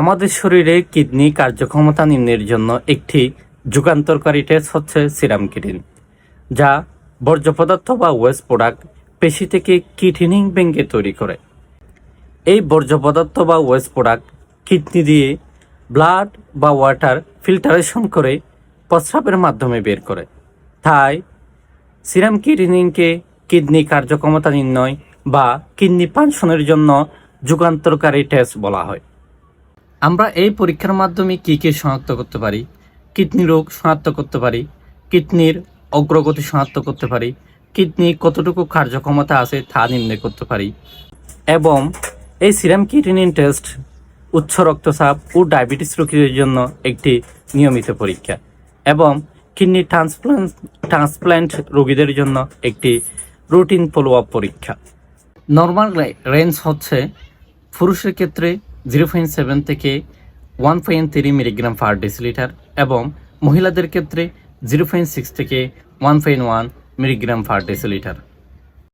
আমাদের শরীরে কিডনি কার্যক্ষমতা নির্ণয়ের জন্য একটি যুগান্তরকারী টেস্ট হচ্ছে সিরাম কিডিন, যা বর্জ্য পদার্থ বা ওয়েস্ট প্রোডাক্ট পেশি থেকে কিডনিং ব্যাঙ্গে তৈরি করে। এই বর্জ্য পদার্থ বা ওয়েস্ট প্রোডাক্ট কিডনি দিয়ে ব্লাড বা ওয়াটার ফিল্টারেশন করে প্রস্রাবের মাধ্যমে বের করে। তাই সিরাম কিডনিংকে কিডনি কার্যক্ষমতা নির্ণয় বা কিডনি পানশনের জন্য যুগান্তরকারী টেস্ট বলা হয়। আমরা এই পরীক্ষার মাধ্যমে কী কী শনাক্ত করতে পারি? কিডনি রোগ শনাক্ত করতে পারি, কিডনির অগ্রগতি শনাক্ত করতে পারি, কিডনি কতটুকু কার্যক্ষমতা আছে তা নির্ণয় করতে পারি, এবং এই সিরাম কিডনিন টেস্ট, উচ্চ রক্তচাপ ও ডায়াবেটিস রোগীদের জন্য একটি নিয়মিত পরীক্ষা, এবং কিডনি ট্রান্সপ্লান্ট ট্রান্সপ্ল্যান্ট রোগীদের জন্য একটি রুটিন ফলো আপ পরীক্ষা। নর্মাল রেঞ্জ হচ্ছে পুরুষের ক্ষেত্রে জিরো পয়েন্ট সেভেন থেকে one point three milligram per decilitre এবং মহিলাদের ক্ষেত্রে জিরো পয়েন্ট সিক্স থেকে one point one milligram per decilitre.